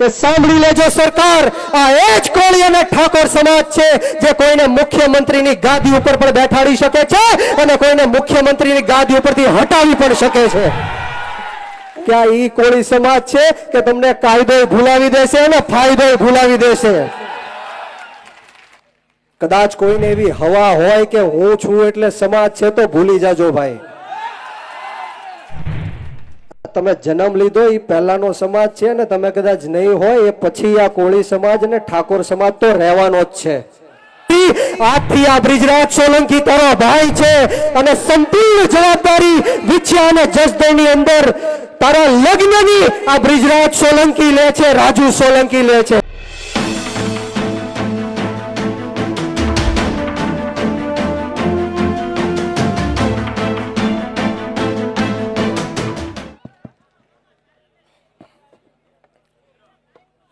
કે સાંભળી લેજો સરકાર. આ એ જ કોળી અને ઠાકોર સમાજ છે જે કોઈને મુખ્યમંત્રીની ગાદી ઉપર પણ બેઠાડી શકે છે અને કોઈને મુખ્યમંત્રીની ગાદી ઉપરથી હટાવી પણ શકે છે. ક્યાં ઈ કોળી સમાજ છે કે તમને કાયદો ભૂલાવી દેશે અને ફાયદો ભૂલાવી દેશે. કદાચ કોઈને એવી હવા હોય કે હું છું એટલે સમાજ છે તો ભૂલી જાજો ભાઈ. તમે જન્મ લીધો એ પહેલાનો સમાજ છે ને તમે કદાચ નહીં હોય એ પછી આ કોળી સમાજ અને ઠાકોર સમાજ તો રહેવાનો જ છે. આજથી આ બ્રિજરાજ સોલંકી તારો ભાઈ છે અને સંપૂર્ણ જવાબદારી વિછ્યા અને જસદણની અંદર તારા લગ્નની આ બ્રિજરાજ સોલંકી લે છે, રાજુ સોલંકી લે છે.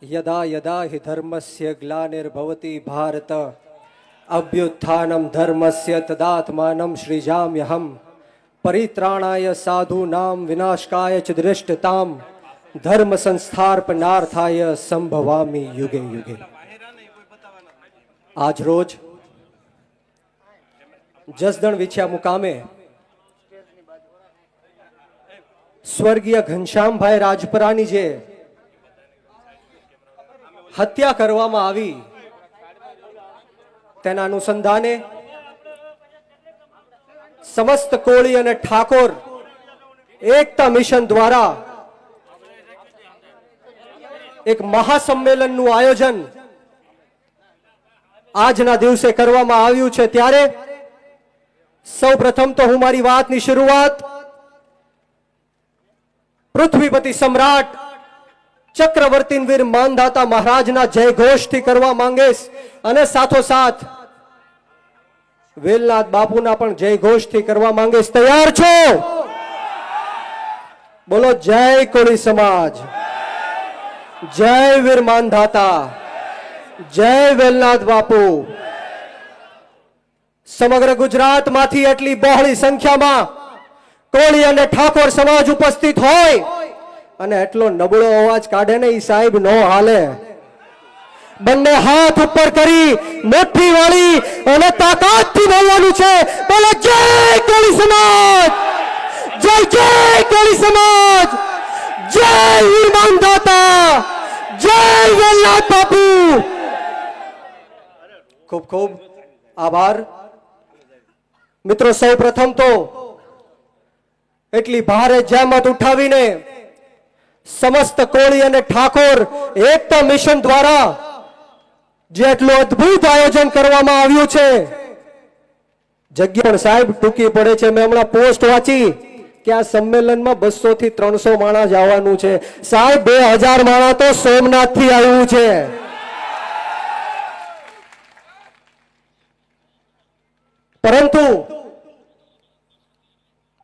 यदा यदा हि धर्मस्य ग्लानिर्भवति भारत अभ्युत्थानं धर्मस्य तदात्मानं सृजाम्यहं परित्राणाय साधूनां विनाशकाय च दृष्टतां धर्म संस्थापनार्थाय संभवामि युगे युगे આજ રોજ જસદણ વિછ્યા મુકામે સ્વર્ગીય ઘનશ્યામભાઈ રાજપરાની જે હત્યા કરવામાં આવી. તેના અનુસંધાને સમસ્ત કોળી અને ઠાકોર એકતા મિશન દ્વારા એક મહાસંમેલનનું આયોજન આજના દિવસે કરવામાં આવ્યું છે. ત્યારે સૌ પ્રથમ તો હું મારી વાતની શરૂઆત પૃથ્વીપતિ સમ્રાટ ચક્રવર્તી વીર માનધાતા મહારાજના જય ઘોષથી કરવા માંગીશ. અને સાથોસાથ વેલનાથ બાપુના પણ જય ઘોષથી કરવા માંગીશ. તૈયાર છો? બોલો, જય કોળી સમાજ. જય વીર માનધાતા જય વેલનાથ બાપુ. સમગ્ર ગુજરાતમાંથી એટલી બહોળી સંખ્યામાં કોળી અને ઠાકોર સમાજ ઉપસ્થિત હોય. અને એટલો નબળો અવાજ કાઢે ને એ સાહેબ નો હાલે. બંને હાથ ઉપર કરી, મોટી વાળી અને તાકાતથી બોલવાનું છે. બોલો, જય કોળી સમાજ! જય જય કોળી સમાજ! જય વીર દાતા! જય વેલનાથ બાપુ! ખૂબ ખૂબ આભાર. મિત્રો, સૌ પ્રથમ તો એટલી ભારે જહેમત ઉઠાવીને સમસ્ત કોળી અને ઠાકોર એકતા મિશન દ્વારા જેટલું અદ્ભુત આયોજન કરવામાં આવ્યું છે. જગ્યા સાહેબ ટૂંકી પડે છે. મેં હમણાં પોસ્ટ વાંચી કે આ સંમેલનમાં બસો થી ત્રણસો માણસ આવવાનું છે. સાહેબ, બે હજાર માણસ તો સોમનાથથી આવ્યું છે. પરંતુ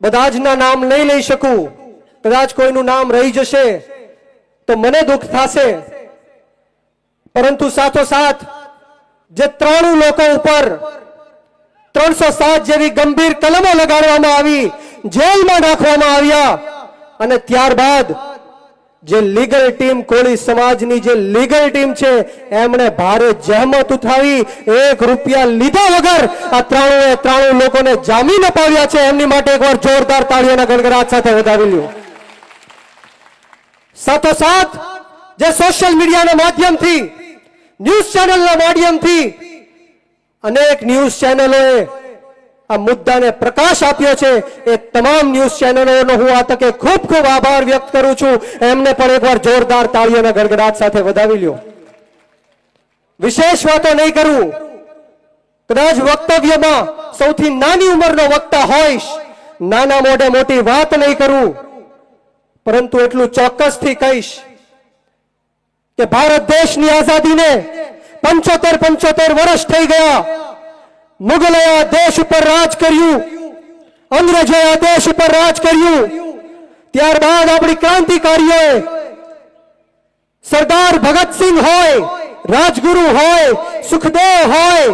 બધા જ નામ નહીં લઈ શકું. કદાચ કોઈનું નામ રહી જશે, તો મને દુઃખ થશે. પરંતુ સાથોસાથ, જે ત્રણું લોકો ઉપર ત્રણસો સાત જેવી ગંભીર કલમો લગાડવામાં આવી, જેલમાં નાખવામાં આવ્યા, અને ત્યારબાદ જે લીગલ ટીમ કોળી સમાજની જે લીગલ ટીમ છે, એમણે ભારે જહેમત ઉઠાવી, એક રૂપિયા લીધા વગર આ ત્રણું ત્રણું લોકોને જામીન અપાવ્યા છે. એમની માટે એકવાર જોરદાર તાળીઓના ગણગડાટ સાથે વધાવી લ્યો. સાથોસાથ જે સોશિયલ મીડિયાના માધ્યમથી ન્યૂઝ ચેનલના માધ્યમથી અનેક ન્યૂઝ ચેનલોએ આ મુદ્દાને પ્રકાશ આપ્યો છે. એ તમામ ન્યૂઝ ચેનલોનો હું આ તકે ખૂબ ખૂબ આભાર વ્યક્ત કરું છું. એમને પણ એકવાર જોરદાર તાળીઓના ગડગડાટ સાથે વધાવી લ્યો. વિશેષ વાતો નહીં કરું. કદાચ વક્તવ્યમાં સૌથી નાની ઉંમરનો વક્તા હોઈશ. નાના મોઢે મોટી વાત નહીં કરું. પરંતુ એટલું ચોક્કસથી કહીશ કે ભારત દેશની આઝાદીને પંચોતેર પંચોતેર વર્ષ થઈ ગયા. મુગલે આ દેશ ઉપર રાજ કર્યું. અંગ્રેજોએ આ દેશ ઉપર રાજ કર્યું. ત્યારબાદ આપણી ક્રાંતિકારીઓએ સરદાર ભગતસિંહ હોય, રાજગુરુ હોય, સુખદેવ હોય,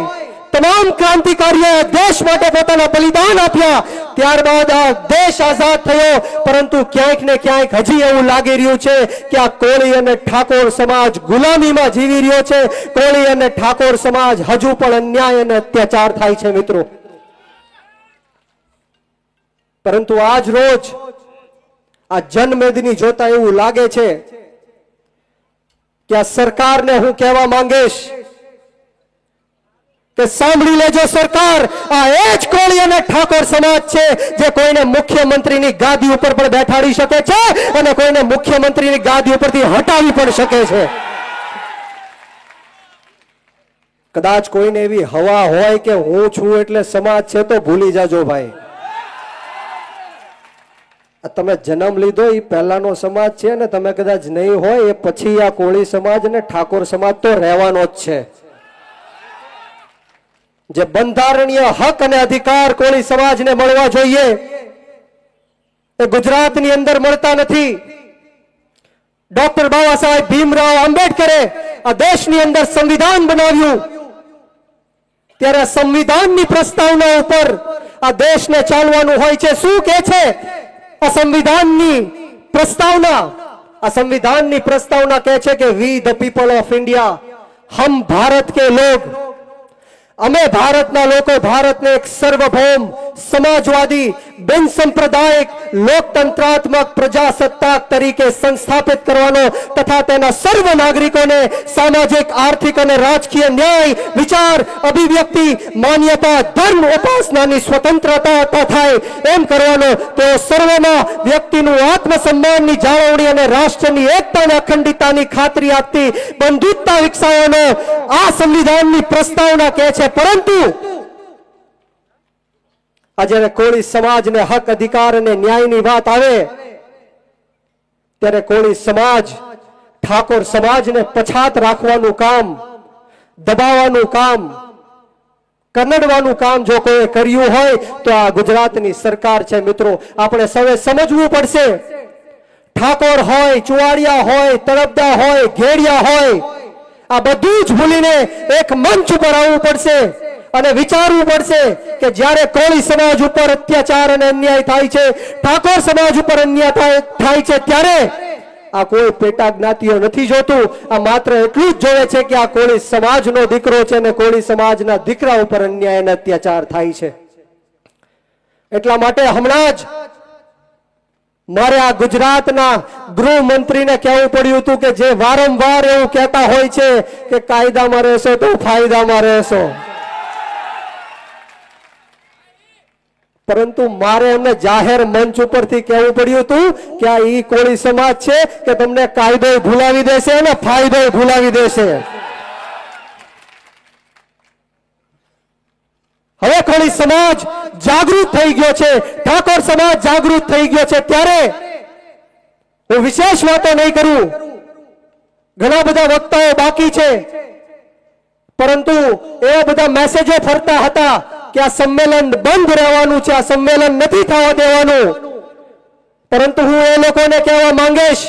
તમામ ક્રાંતિકારીઓએ દેશ માટે પોતાના બલિદાન આપ્યા. ત્યારબાદ આ દેશ આઝાદ થયો. પરંતુ ક્યાંક ને ક્યાંક હજી એવું લાગી રહ્યું છે કે આ કોળી અને ઠાકોર સમાજ ગુલામીમાં જીવી રહ્યો છે. કોળી અને ઠાકોર સમાજ હજુ પણ અન્યાય અને અત્યાચાર થાય છે મિત્રો. પરંતુ આજ રોજ આ જનમેદની જોતા એવું લાગે છે કે આ સરકારને હું કહેવા માંગીશ કે સાંભળી લેજો સરકાર. આ એ જ કોળી અને ઠાકોર સમાજ છે જે કોઈને મુખ્યમંત્રીની ગાદી ઉપર પણ બેઠાડી શકે છે અને કોઈને મુખ્યમંત્રીની ગાદી ઉપરથી હટાવી પણ શકે છે. કદાચ કોઈને એવી હવા હોય કે હું છું એટલે સમાજ છે તો ભૂલી જાજો ભાઈ. તમે જન્મ લીધો એ પહેલાનો સમાજ છે ને તમે કદાચ નહીં હોય એ પછી આ કોળી સમાજ અને ઠાકોર સમાજ તો રહેવાનો જ છે. જે બંધારણીય હક અને અધિકાર કોળી સમાજને મળવા જોઈએ, એ ગુજરાતની અંદર મળતા નથી. ડોક્ટર બાબા સાહેબ ભીમરાવ આંબેડકરે આ દેશની અંદર સંવિધાન બનાવ્યું. ત્યારે સંવિધાનની પ્રસ્તાવના ઉપર આ દેશને ચાલવાનું હોય છે. શું કે છે? આ સંવિધાનની પ્રસ્તાવના. આ સંવિધાનની પ્રસ્તાવના કહે છે કે we the people of India હમ ભારત કે લોગ. અમે ભારતના લોકો, ભારતને એક સર્વભૌમ, સમાજવાદી બિન સંપ્રદાયિક લોકતંત્રાત્મક પ્રજાસત્તાક તરીકે સંસ્થાપિત કરવાનો તથા તેના સર્વ નાગરિકોને સામાજિક, આર્થિક અને રાજકીય ન્યાય, વિચાર, અભિવ્યક્તિ, માન્યતા, ધર્મ ઉપાસનાની સ્વતંત્રતા થાય એમ કરવાનો તેઓ સર્વના વ્યક્તિનું આત્મસન્માનની જાળવણી અને રાષ્ટ્રની એકતા અને અખંડિતતાની ખાતરી આપતી બંધુત્તા વિકસાવવાનો આ સંવિધાનની પ્રસ્તાવના કહે છે. પરંતુ આજે કોળી સમાજને હક, અધિકાર અને ન્યાયની વાત આવે, ત્યારે કોળી સમાજ ઠાકોર સમાજને પછાત રાખવાનું કામ, દબાવવાનું કામ કનડવાનું કામ જો કોઈ કર્યું હોય, તો આ ગુજરાતની સરકાર છે મિત્રો. આપણે સૌએ સમજવું પડશે. ઠાકોર હોય, ચુવાડિયા હોય, તળપદા હોય, ઘેડિયા હોય આ બધું જ ભૂલીને એક મંચ ઉપર આવવું પડશે અને વિચારવું પડશે કે જ્યારે કોળી સમાજ ઉપર અત્યાચાર અને અન્યાય થાય છે, ઠાકોર સમાજ ઉપર અન્યાય થાય- છે, ત્યારે આ કોઈ પેટા જ્ઞાતિઓ નથી જોતું. આ માત્ર એટલું જ જોવે છે કે આ કોળી સમાજનો દીકરો છે અને કોળી સમાજના દીકરા ઉપર અન્યાય અને અત્યાચાર થાય છે. એટલા માટે હમણાં જ મારે આ ગુજરાતના ગૃહમંત્રીને કહેવું પડ્યું હતું કે જે વારંવાર એવું કહેતા હોય છે કે કાયદામાં રહેશો તો ફાયદામાં રહેશો. પરંતુ મારે એમને જાહેર મંચ ઉપરથી કહેવું પડ્યું હતું કે આ ઈ કોળી સમાજ છે કે તમને કાયદો ભૂલાવી દેશે અને ફાયદો ભૂલાવી દેશે. હવે કોળી સમાજ જાગૃત થઈ ગયો છે. ઠાકોર સમાજ જાગૃત થઈ ગયો છે. ત્યારે હું વિશેષ વાતો નહીં કરું. ઘણા બધા વક્તાઓ બાકી છે. પરંતુ એવા બધા મેસેજો ફરતા હતા કે આ સંમેલન બંધ રહેવાનું છે. આ સંમેલન નથી થવા દેવાનું. પરંતુ હું એ લોકોને કહેવા માંગીશ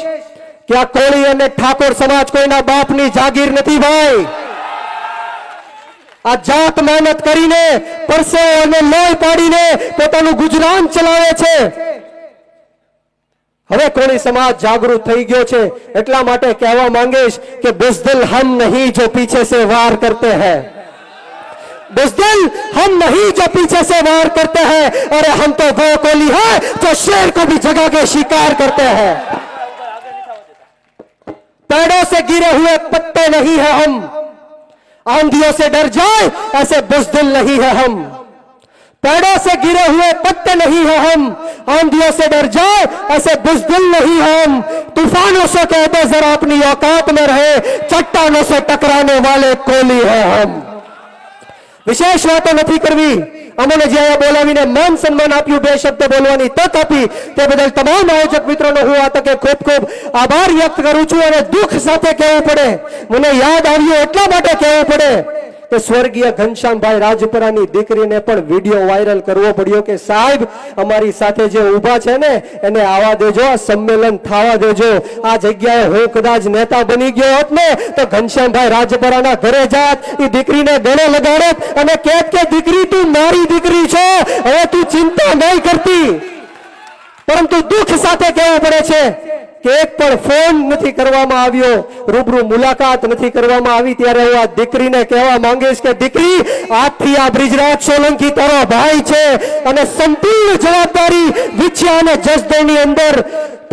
કે આ કોળી અને ઠાકોર સમાજ કોઈના બાપની જાગીર નથી ભાઈ. આ જાત મહેનત કરીને પરસેવો અને લોહી પાડીને પોતાનું ગુજરાન ચલાવે છે હવે કોળી સમાજ જાગૃત થઈ ગયો છે એટલા માટે કહેવા માંગીશ કે બુઝદિલ હમ નહીં જો પીછે સે વાર કરતે हैं बुजदिल हम नहीं जो पीछे से वार करते हैं अरे हम तो वो कोली है जो शेर को भी जगा के शिकार करते हैं पेड़ों से गिरे हुए पत्ते नहीं है हम आंधियों से डर जाए ऐसे बुजदिल नहीं है हम पेड़ों से गिरे हुए पत्ते नहीं है हम आंधियों से डर जाए ऐसे बुजदिल नहीं है हम तूफानों से कहते जरा अपनी औकात में रहे चट्टानों से टकराने वाले कोली है हम विशेष बातें नहीं करवी અમને જે અહીંયા બોલાવીને માન સન્માન આપ્યું, બે શબ્દ બોલવાની તક આપી, તે બદલ તમામ આયોજક મિત્રોનો હું આ તકે ખૂબ ખૂબ આભાર વ્યક્ત કરું છું અને દુઃખ સાથે કહેવું પડે. મને યાદ આવ્યું એટલા માટે કહેવું પડે કે સ્વર્ગીય ઘનશ્યામભાઈ રાજપરાની દીકરીને પણ વીડિયો વાયરલ કરવો પડ્યો કે સાહેબ, અમારી સાથે જે ઊભા છે ને, એને આવા દેજો, આ સંમેલન થવા દેજો. આ જગ્યાએ હું કદાચ નેતા બની ગયો હોત ને, તો ઘનશ્યામભાઈ રાજપરાના ઘરે જાત એ દીકરીને ગળે લગાડત અને કહેત કે દીકરી, તું મારી દીકરી છો, હવે તું ચિંતા નહીં કરતી. પરંતુ દુઃખ સાથે કહેવું પડે છે. કે એક પણ ફોન નથી કરવામાં આવ્યો. રૂબરૂ મુલાકાત નથી કરવામાં આવી. ત્યારે હું આ દીકરીને કહેવા માંગીશ કે દીકરી, આજથી આ બ્રિજરાજ સોલંકી તારો ભાઈ છે અને સંપૂર્ણ જવાબદારી વિછ્યા અને જસદણની અંદર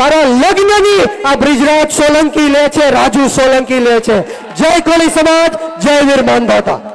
તારા લગ્નની આ બ્રિજરાજ સોલંકી લે છે, રાજુ સોલંકી લે છે. જય કોળી સમાજ, જય વીર માનધાતા